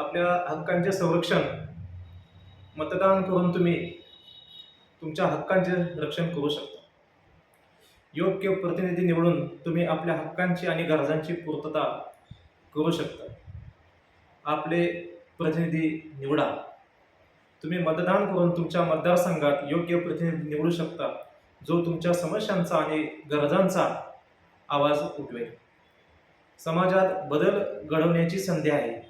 आपल्या हक्कांचे संरक्षण मतदान करून तुम्ही तुमच्या हक्कांचे रक्षण करू शकता. योग्य प्रतिनिधी निवडून तुम्ही आपल्या हक्कांची आणि गरजांची पूर्तता करू शकता. आपले प्रतिनिधी निवडा. तुम्ही मतदान करून तुमच्या मतदारसंघात योग्य प्रतिनिधी निवडू शकता जो तुमच्या समस्यांचा आणि गरजांचा आवाज उठवेल. समाजात बदल घडवण्याची संधी आहे.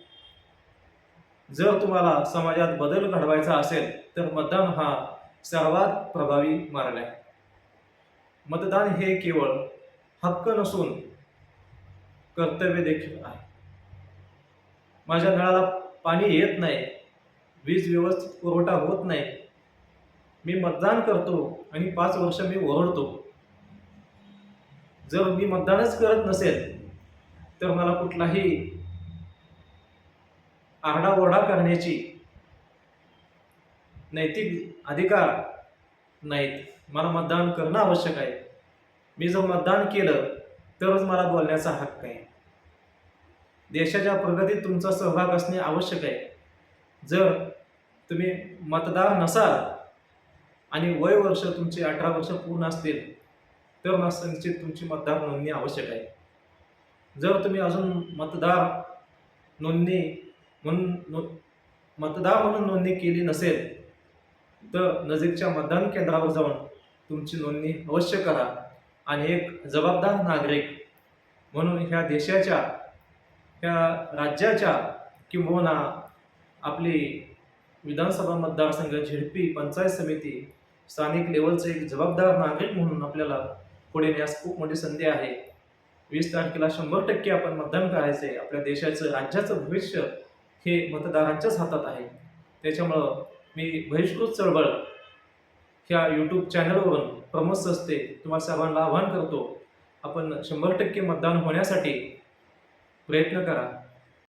जर तुम्हाला समाजात बदल घडवायचा असेल तर मतदान हा सर्वात प्रभावी मार्ग आहे. मतदान हे केवळ हक्क नसून कर्तव्य देखील आहे. माझ्या नळाला पाणी येत नाही वीज व्यवस्थित पुरवठा होत नाही. मी मतदान करतो आणि पाच वर्ष मी ओरडतो. जर मी मतदानच करत नसेल तर मला कुठलाही आरडाओरडा करण्याची नैतिक अधिकार नाहीत. मला मतदान करणं आवश्यक आहे. मी जर मतदान केलं तरच मला बोलण्याचा हक्क आहे. देशाच्या प्रगतीत तुमचा सहभाग असणे आवश्यक आहे. जर तुम्ही मतदार नसाल आणि वय वर्ष तुमचे अठरा वर्ष पूर्ण असतील तर निश्चित तुमची मतदार नोंदणी आवश्यक आहे. जर तुम्ही अजून मतदार नोंदणी म्हणून नो मतदार म्हणून नोंदणी केली नसेल तर नजीकच्या मतदान केंद्रावर जाऊन तुमची नोंदणी अवश्य करा आणि एक जबाबदार नागरिक म्हणून ह्या देशाच्या ह्या राज्याच्या किंबहुना आपली विधानसभा मतदारसंघ झेडपी पंचायत समिती स्थानिक लेवलचे एक जबाबदार नागरिक म्हणून आपल्याला पुढे नेण्यास खूप मोठी संधी आहे. वीस तारखेला शंभर टक्के आपण मतदान करायचे आपल्या देशाचं राज्याचं भविष्य हे मतदारांच्याच हातात आहे. त्याच्यामुळं मी बहिष्कृत चळवळ ह्या यूट्यूब चॅनलवरून प्रमोद सस्ते तुम्हाला सर्वांना आवाहन करतो. आपण शंभर टक्के मतदान होण्यासाठी प्रयत्न करा.